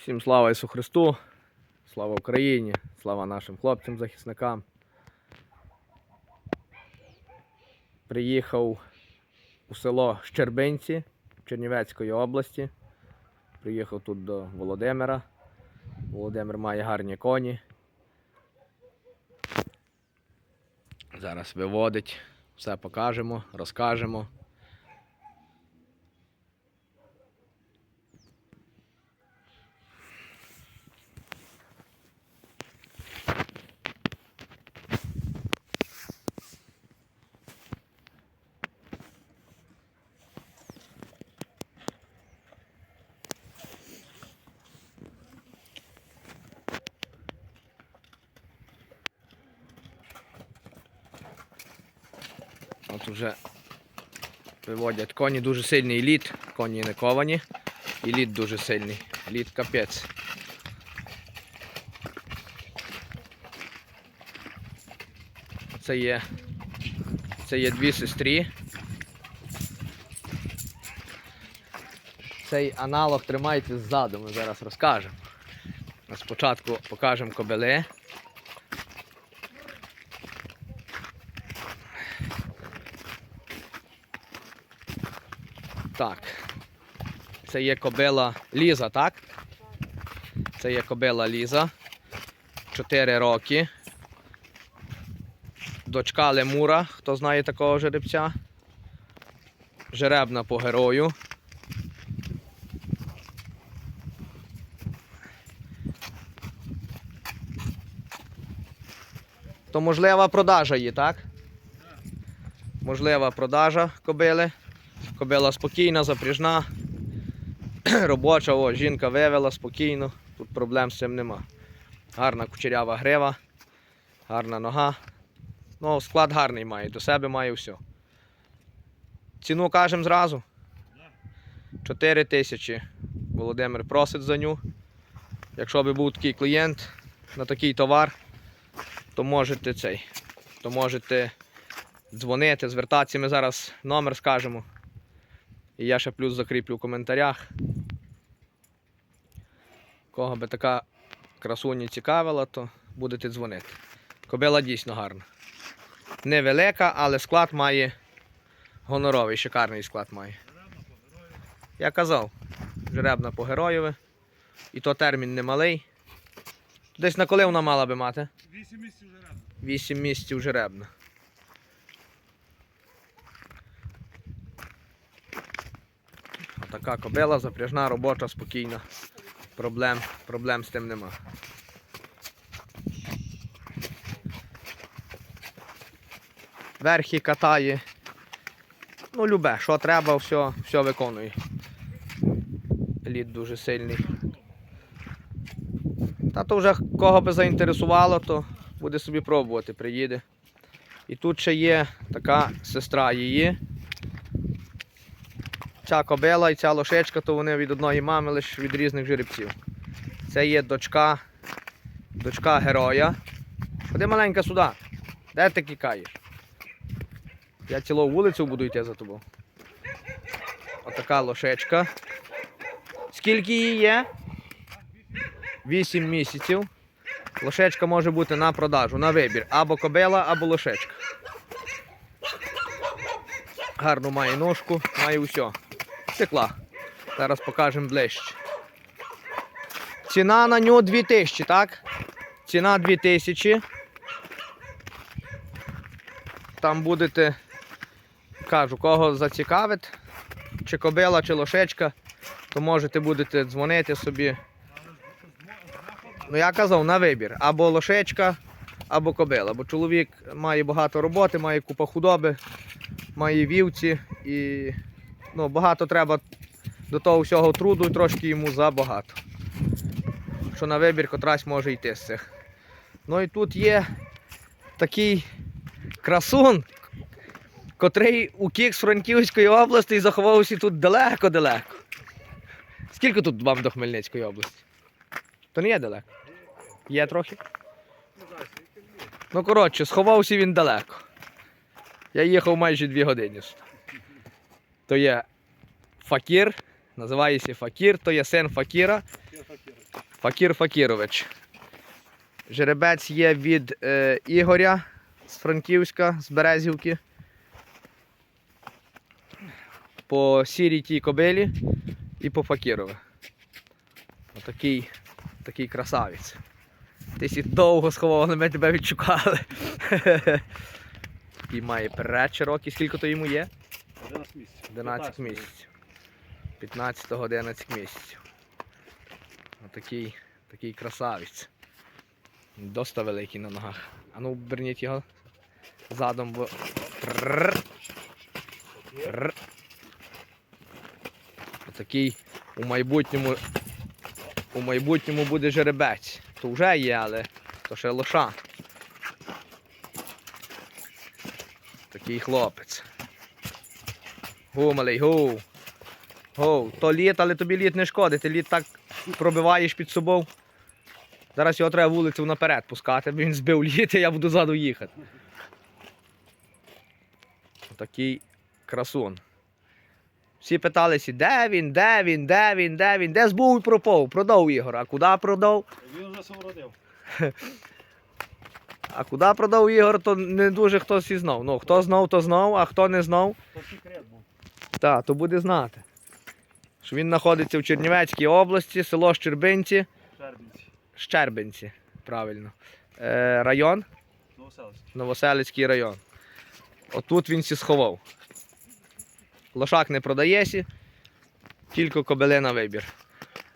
Всім слава Ісу Христу, слава Україні, слава нашим хлопцям-захисникам. Приїхав у село Щербинці Чернівецької області. Приїхав тут до Володимира. Володимир має гарні коні. Зараз виводить, все покажемо, розкажемо. От вже виводять коні дуже сильний лід, коні не ковані. І лід дуже сильний. Лід капець. Це є. Це є дві сестрі. Цей аналог тримайте ззаду, ми зараз розкажемо. Спочатку покажемо кобили. Так. Це є кобила Ліза, так? Це є кобила Ліза. 4 роки. Дочка Лемура, хто знає такого жеребця. Жеребна по герою. То можлива продажа її, так? Можлива продажа кобили. Кобила спокійна, запряжна, робоча, о, жінка вивела спокійно, тут проблем з цим нема. Гарна кучерява грива, гарна нога. Ну, склад гарний має, до себе має все. Ціну кажемо зразу. 4 тисячі. Володимир просить за ню. Якщо би був такий клієнт на такий товар, то можете цей. То можете дзвонити, звертатися. Ми зараз номер скажемо. І я ще плюс закріплю в коментарях. Кого би така красуня цікавила, то будете дзвонити. Кобила дійсно гарна. Невелика, але склад має гоноровий, шикарний склад має. Я казав, жеребна по героєві. І то термін немалий. Десь на коли вона мала би мати? 8 місяців вже рано. 8 місяців жеребна. Така кобила, запряжна, робоча, спокійна. Проблем, проблем з тим нема. Верхи катає. Ну, любе, що треба, все, все виконує. Лід дуже сильний. Та то вже кого би заінтересувало, то буде собі пробувати, приїде. І тут ще є така сестра її. Ця кобила і ця лошечка, то вони від одної мами, лише від різних жеребців. Це є дочка, дочка героя. Ходи маленька сюди. Де ти кікаєш? Я цілу вулицю буду йти за тобою. Отака лошечка. Скільки її є? 8 місяців. Лошечка може бути на продажу, на вибір. Або кобила, або лошечка. Гарну має ножку, має усе. Стекла. Зараз покажемо ближче. Ціна на нього 2000, так? Ціна 2000. Там будете, кажу, кого зацікавить, чи кобила, чи лошечка, то можете будете дзвонити собі. Ну я казав на вибір. Або лошечка, або кобила. Бо чоловік має багато роботи, має купа худоби, має вівці і ну, багато треба до того всього труду, і трошки йому забагато. Що на вибір котрась може йти з цих. Ну і тут є такий красун, котрий у Кікс Франківської області і заховався тут далеко-далеко. Скільки тут вам до Хмельницької області? То не є далеко. Є трохи. Ну, коротше, сховався він далеко. Я їхав майже дві години. сюди. То є факір, називається факір, то є син факіра. Факір Факірович. Жеребець є від е, Ігоря з Франківська, з Березівки. По сірій тій кобилі і по Факірове. Отакий такий красавець. Ти сі довго сховав, але ми тебе відшукали. І має перед широкий. Скільки то йому є? 11 місяців. 11 місяців. 15-11 місяців. Отакий такий красавець. Доста великий на ногах. А ну верніть його задом, бо. Отакий у майбутньому. У майбутньому буде жеребець. То вже є, але то ще лоша. Такий хлопець. Гу, малий, гу. Гу, то літ, але тобі літ не шкодить. Ти літ так пробиваєш під собою. Зараз його треба вулицю наперед пускати, бо він збив літ, і я буду ззаду їхати. Такий красун. Всі питалися, де він, де він, де він, де він, де збув і пропав. Продав Ігор. А куди продав? Він вже совродив. А куди продав Ігор, то не дуже хтось і знав. Ну, хто знав, то знав, а хто не знав, То секрет був. Та, то буде знати. Що він знаходиться в Чернівецькій області, село Щербинці, Шербінці. Щербинці, правильно. Е, район, Новоселицький. Новоселицький район. Отут він сі сховав. Лошак не продається, тільки кобили на вибір.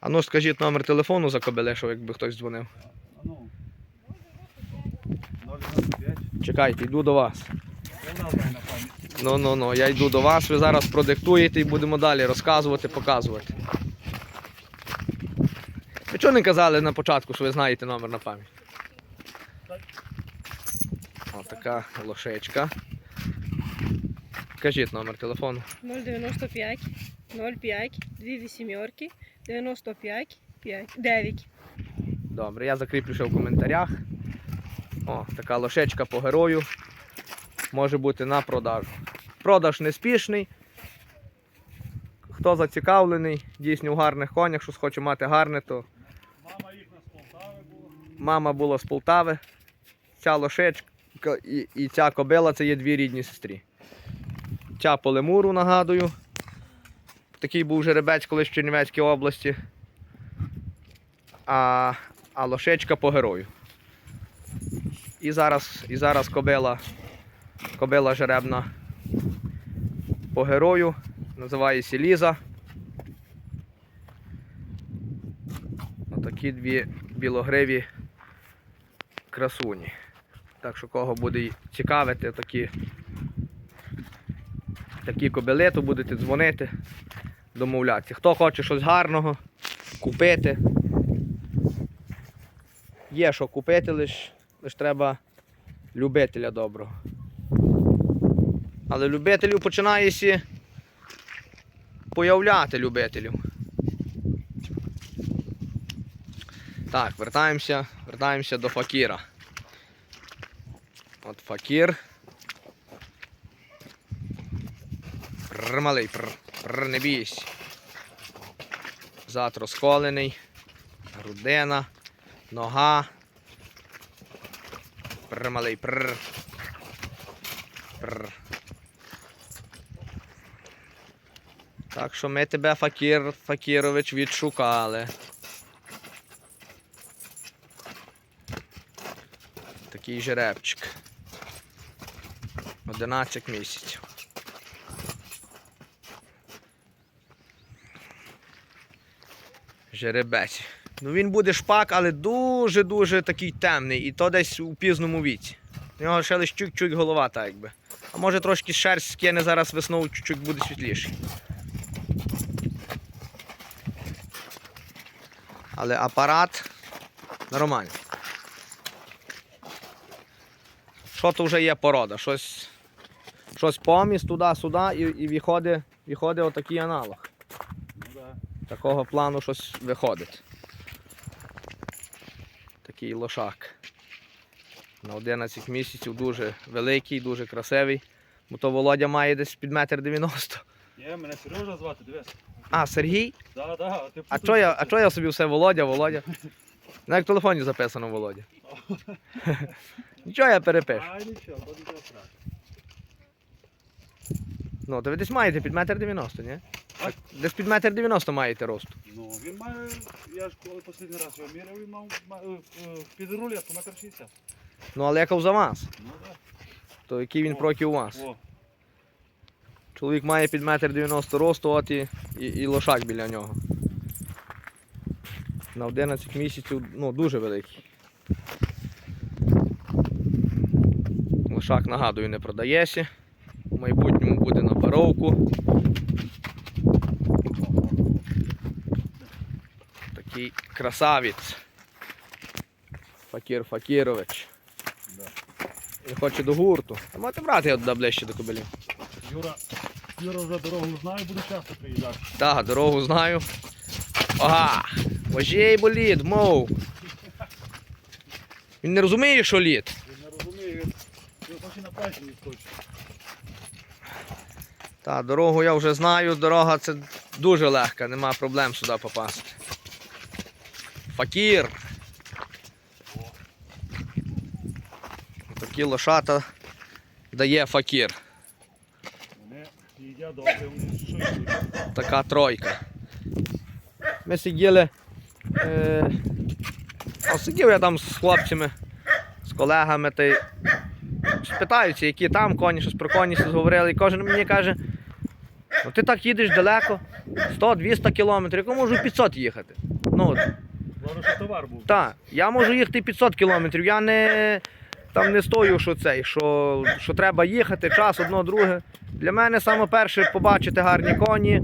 А ну скажіть номер телефону за кобили, щоб якби хтось дзвонив. А. 095. Чекайте, йду до вас. Ну, ну, ну, я йду до вас, ви зараз продиктуєте і будемо далі розказувати, показувати. Ви чого не казали на початку, що ви знаєте номер на пам'ять? Ось така лошечка. Кажіть номер телефону. 095 05 2 вісімерки 95 5 9. Добре, я закріплю ще в коментарях. О, така лошечка по герою. Може бути на продажу. Продаж неспішний. Хто зацікавлений, дійсно в гарних конях, щось хоче мати гарне, то Мама їхня з Полтави була. мама була з Полтави. Ця лошечка і, і ця кобила це є дві рідні сестрі. Ця по лемуру, нагадую. Такий був жеребець колись в Чернівецькій області. А, а лошечка по герою. І зараз, і зараз кобила, кобила жеребна по герою. Називається Ліза. Отакі дві білогриві красуні. Так що кого буде цікавити, такі, такі кобили, то будете дзвонити, домовлятися. Хто хоче щось гарного, купити. Є що купити, лише лиш треба любителя доброго. Але любителів починає сі появляти любителів. Так, вертаємося, вертаємося до факіра. От факір. Прр, малий, прр, прр, не бійся. Зад розколений. Грудина, нога. Прр, малий, прр. Прр. Так що ми тебе, Факір, Факірович, відшукали. Такий жеребчик. 11 місяців. Жеребець. Ну він буде шпак, але дуже-дуже такий темний. І то десь у пізному віці. У нього ще лише чуть-чуть голова, так якби. А може трошки шерсть скине зараз весною, чуть-чуть буде світліший. Але апарат нормальний. Що то вже є порода? Щось, щось поміс туди-сюди і, і виходить, виходить отакий аналог. Ну. Такого плану щось виходить. Такий лошак. На 11 місяців дуже великий, дуже красивий. Бо то Володя має десь під метр 90. Є, мене Сережа звати, дивись. А, Сергій? Да, да, а ти А чого я, а чого я собі все Володя, Володя? Ну, як в телефоні записано Володя. Нічого я перепишу. А, нічого, то нічого. Ну, то ви десь маєте під метр дев'яносто, ні? Так. Десь під метр дев'яносто маєте росту. Ну, він має, я ж коли останній раз його міряв, він мав ма- е, е, під рулетку метр шістдесят. Ну, але як за вас, Ну, так. то який він О, проти у вас? О, Чоловік має під метр дев'яносто росту, от і, і, і лошак біля нього. На 11 місяців, ну, дуже великий. Лошак, нагадую, не продається. В майбутньому буде на паровку. Такий красавець. Факір Факірович. Да. Він хоче до гурту. Можете брати його туди ближче до кобилів. Юра, Юра вже дорогу знає, буде часто приїжджати. Так, дорогу знаю. Ага, вожей боліт, мов. Він не розуміє, що лід. Він не розуміє, він, хоче на пальці відскочити. Та, дорогу я вже знаю, дорога це дуже легка, нема проблем сюди попасти. Факір. Такі лошата дає факір. Добре. Така тройка. Ми сиділи. Е, а сидів я там з хлопцями, з колегами, та й спитаються, які там коні, щось про коні щось говорили. І кожен мені каже, ну ти так їдеш далеко, 100-200 кілометрів, яку можу 500 їхати. Ну, от, Главное, що товар був. так, я можу їхати 500 кілометрів, я не, там не стою, що цей, що, що треба їхати, час одно, друге. Для мене саме перше побачити гарні коні,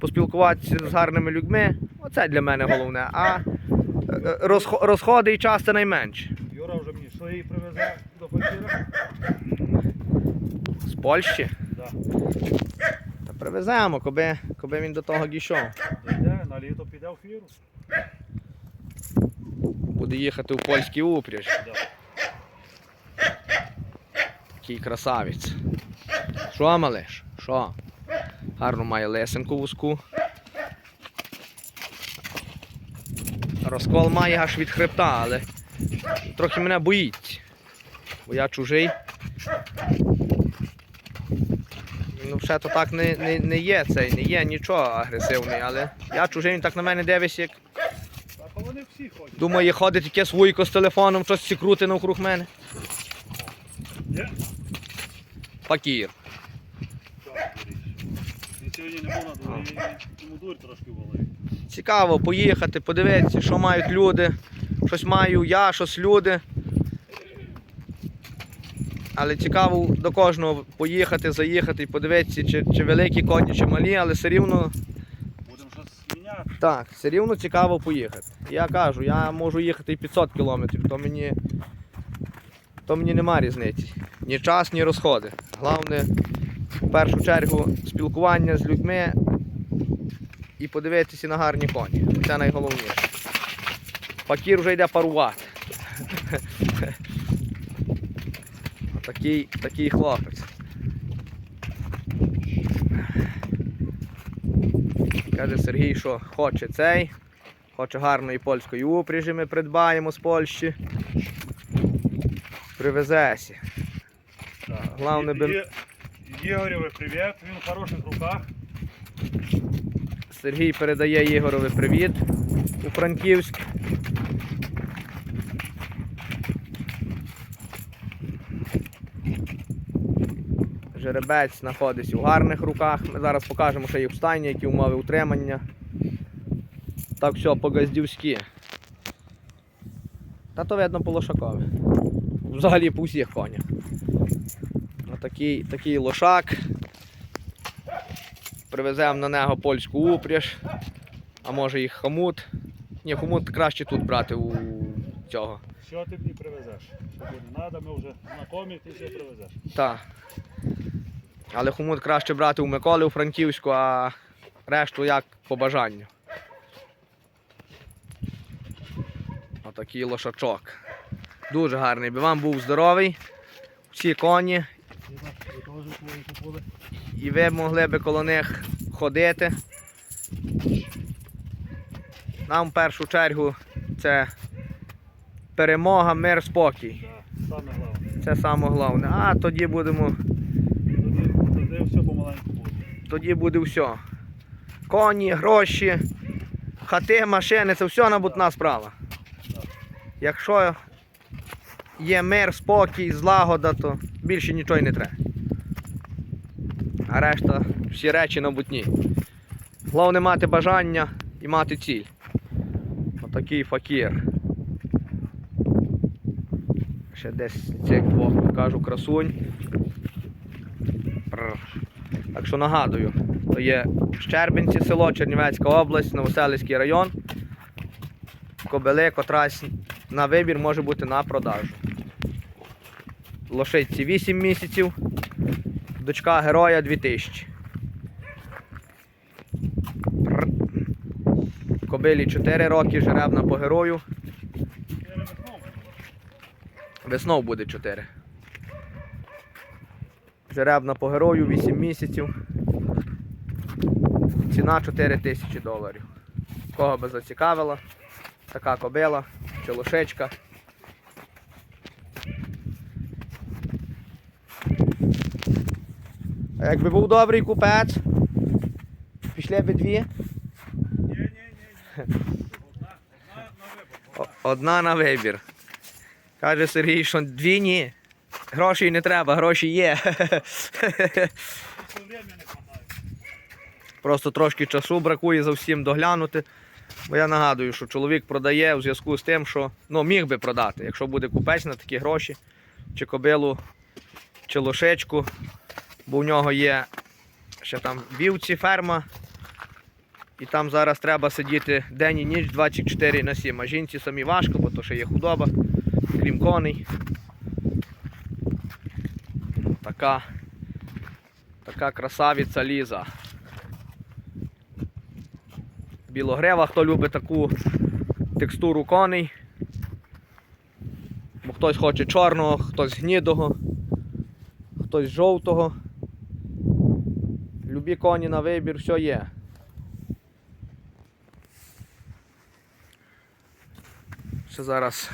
поспілкуватися з гарними людьми. Оце для мене головне. А е, розхо- розходи і час це найменше. Юра вже мені що її привезе до факіра? З Польщі. Да. Та привеземо, коби, коби він до того дійшов. Дойде, на літо піде в фіру. Буде їхати у польський упряж. Да. Такий красавець. Що, малиш? Що? Гарно має лесенку вузьку. Розкол має аж від хребта, але трохи мене боїть. Бо я чужий. Ну, вже то так не, не, не є цей, не є нічого агресивний, але я чужий, він так на мене дивиться, як всі думає, ходить якесь вуйко з телефоном, щось сі крути навкруг мене. Факір. Сьогодні не був на дурь трошки в. Цікаво поїхати, подивитися, що мають люди. Щось маю я, щось люди. Але цікаво до кожного поїхати, заїхати і подивитися, чи, чи великі коні, чи малі, але все рівно, Будемо щось міняти. так, все рівно цікаво поїхати. Я кажу, я можу їхати і 500 кілометрів, то мені, то мені нема різниці. Ні час, ні розходи. Головне, в першу чергу, спілкування з людьми і подивитися на гарні коні. Це найголовніше. Факір вже йде парувати. Такий, такий хлопець. Каже Сергій, що хоче цей, хоче гарної польської упряжі, ми придбаємо з Польщі. Привезеся. Главне, би- Є- Ігорєві привіт, він в хороших руках. Сергій передає Ігорові привіт у Франківськ. Жеребець знаходиться у гарних руках. Ми зараз покажемо, що їх в стані, які умови утримання. Так все по-газдівськи. Та то видно по лошакові. Взагалі по всіх конях. Отакий такий лошак. Привеземо на нього польську упряж, а може і хомут. Ні, хомут краще тут брати у цього. Що ти мені привезеш? Що буде треба, ми вже знайомі, ти все привезеш. Так. Але хомут краще брати у Миколи у Франківську, а решту як по бажанню. Отакий лошачок. Дуже гарний. Би вам був здоровий. Всі коні. І ви могли би коло них ходити. Нам в першу чергу це перемога, мир, спокій. Це саме головне. А тоді будемо. Тоді. Тоді буде все. Коні, гроші, хати, машини це все набутна справа. Якщо є мир, спокій, злагода, то більше нічого й не треба. А решта всі речі набутні. Головне мати бажання і мати ціль. Отакий факір. Ще десь цих двох покажу красунь. Так що нагадую, то є Щербинці, село, Чернівецька область, Новоселицький район. Кобили, котрась на вибір може бути на продажу. Лошиці 8 місяців, дочка героя 2000. Кобилі 4 роки, жеребна по герою. Весною буде 4. Жеребна по герою 8 місяців. Ціна 4 тисячі доларів. Кого би зацікавила, така кобила чи лошечка. А якби був добрий купець, пішли би дві. О- Одна на вибір. Каже Сергій, що дві ні. Грошей не треба, гроші є. Просто трошки часу бракує за всім доглянути. Бо я нагадую, що чоловік продає в зв'язку з тим, що ну, міг би продати, якщо буде купець на такі гроші, чи кобилу, чи лошечку. Бо в нього є ще там вівці, ферма. І там зараз треба сидіти день і ніч 24 на 7. А жінці самі важко, бо то ще є худоба, крім коней. Така, така красавиця Ліза. Білогрева, хто любить таку текстуру коней. Бо хтось хоче чорного, хтось гнідого, хтось жовтого. Любі коні на вибір, все є. Ще зараз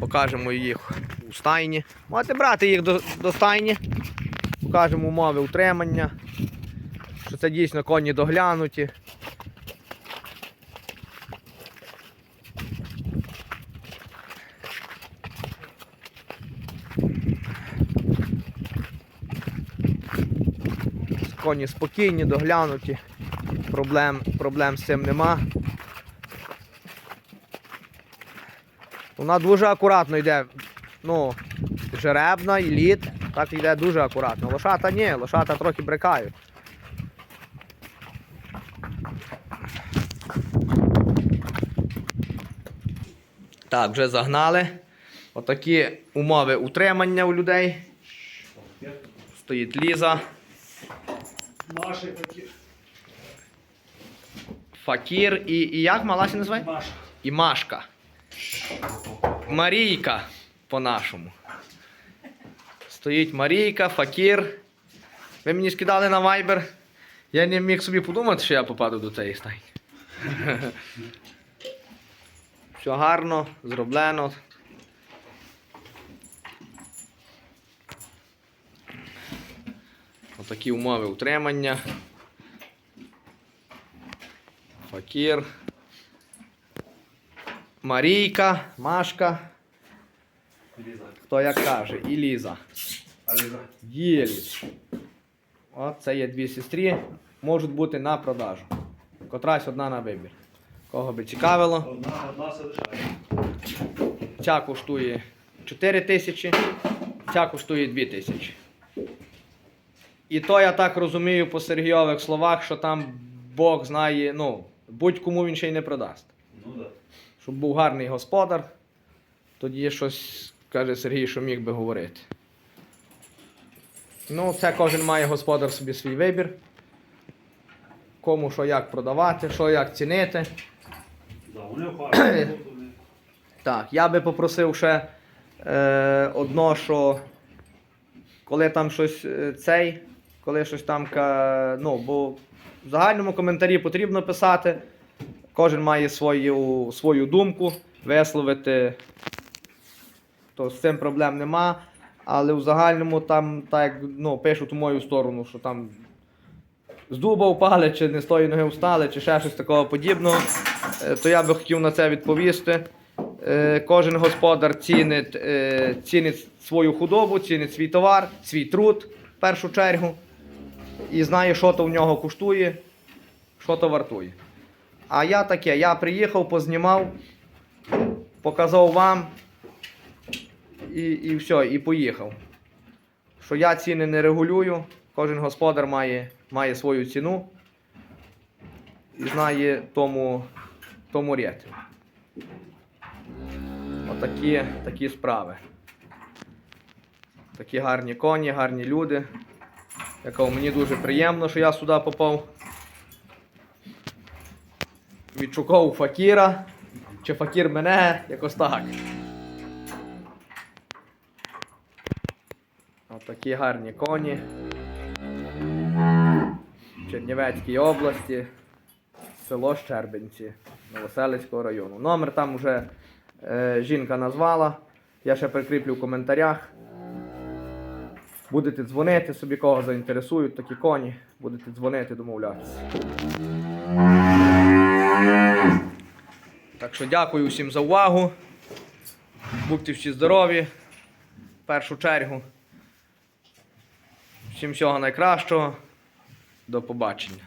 покажемо їх у стайні. Можете брати їх до, до стайні. Покажемо умови утримання. Що це дійсно коні доглянуті. Коні спокійні, доглянуті, проблем, проблем з цим нема. Вона дуже акуратно йде. Ну, жеребна і лід, так йде дуже акуратно. Лошата ні, лошата трохи брикають. Так, вже загнали. Отакі умови утримання у людей. Стоїть ліза. Маші такі. Факір і, і як малася називає? Маша. І Машка. Марійка по-нашому. Стоїть Марійка, Факір. Ви мені скидали на Viber. Я не міг собі подумати, що я попаду до цієї стайні. Все гарно, зроблено. Отакі умови утримання. Факір. Марійка, Машка, хто як каже, і Ліза. А Є Ліза. От це є дві сестрі, можуть бути на продажу. Котрась одна на вибір. Кого би цікавило. Одна, одна все лишає. Ця коштує 4 тисячі, ця коштує 2 тисячі. І то я так розумію по Сергійових словах, що там Бог знає, ну, будь-кому він ще й не продасть. Ну так. Щоб був гарний господар, тоді щось, каже Сергій, що міг би говорити. Ну, це кожен має господар собі свій вибір. Кому що як продавати, що як цінити. Да, Так, я би попросив ще е, одно, що коли там щось е, цей, коли щось там, ну, бо в загальному коментарі потрібно писати. Кожен має свою, свою думку висловити. То з цим проблем нема. Але в загальному там, так ну, пишуть у мою сторону, що там з дуба впали, чи не з тої ноги встали, чи ще щось такого подібного, е, то я би хотів на це відповісти. Е, Кожен господар цінить, е, цінить свою худобу, цінить свій товар, свій труд в першу чергу. І знає, що то в нього коштує, що то вартує. А я таке, я приїхав, познімав, показав вам і, і все, і поїхав. Що я ціни не регулюю, кожен господар має, має свою ціну і знає тому, тому ряд. Отакі такі справи. Такі гарні коні, гарні люди. Якого мені дуже приємно, що я сюди попав. Відшукав факіра. Чи факір мене, якось так. Отакі гарні коні. Чернівецькій області, село Щербинці Новоселицького району. Номер там вже е, жінка назвала. Я ще прикріплю в коментарях. Будете дзвонити собі, кого заінтересують такі коні. Будете дзвонити, домовлятися. Так що дякую всім за увагу. Будьте всі здорові. В першу чергу. Всім всього найкращого. До побачення.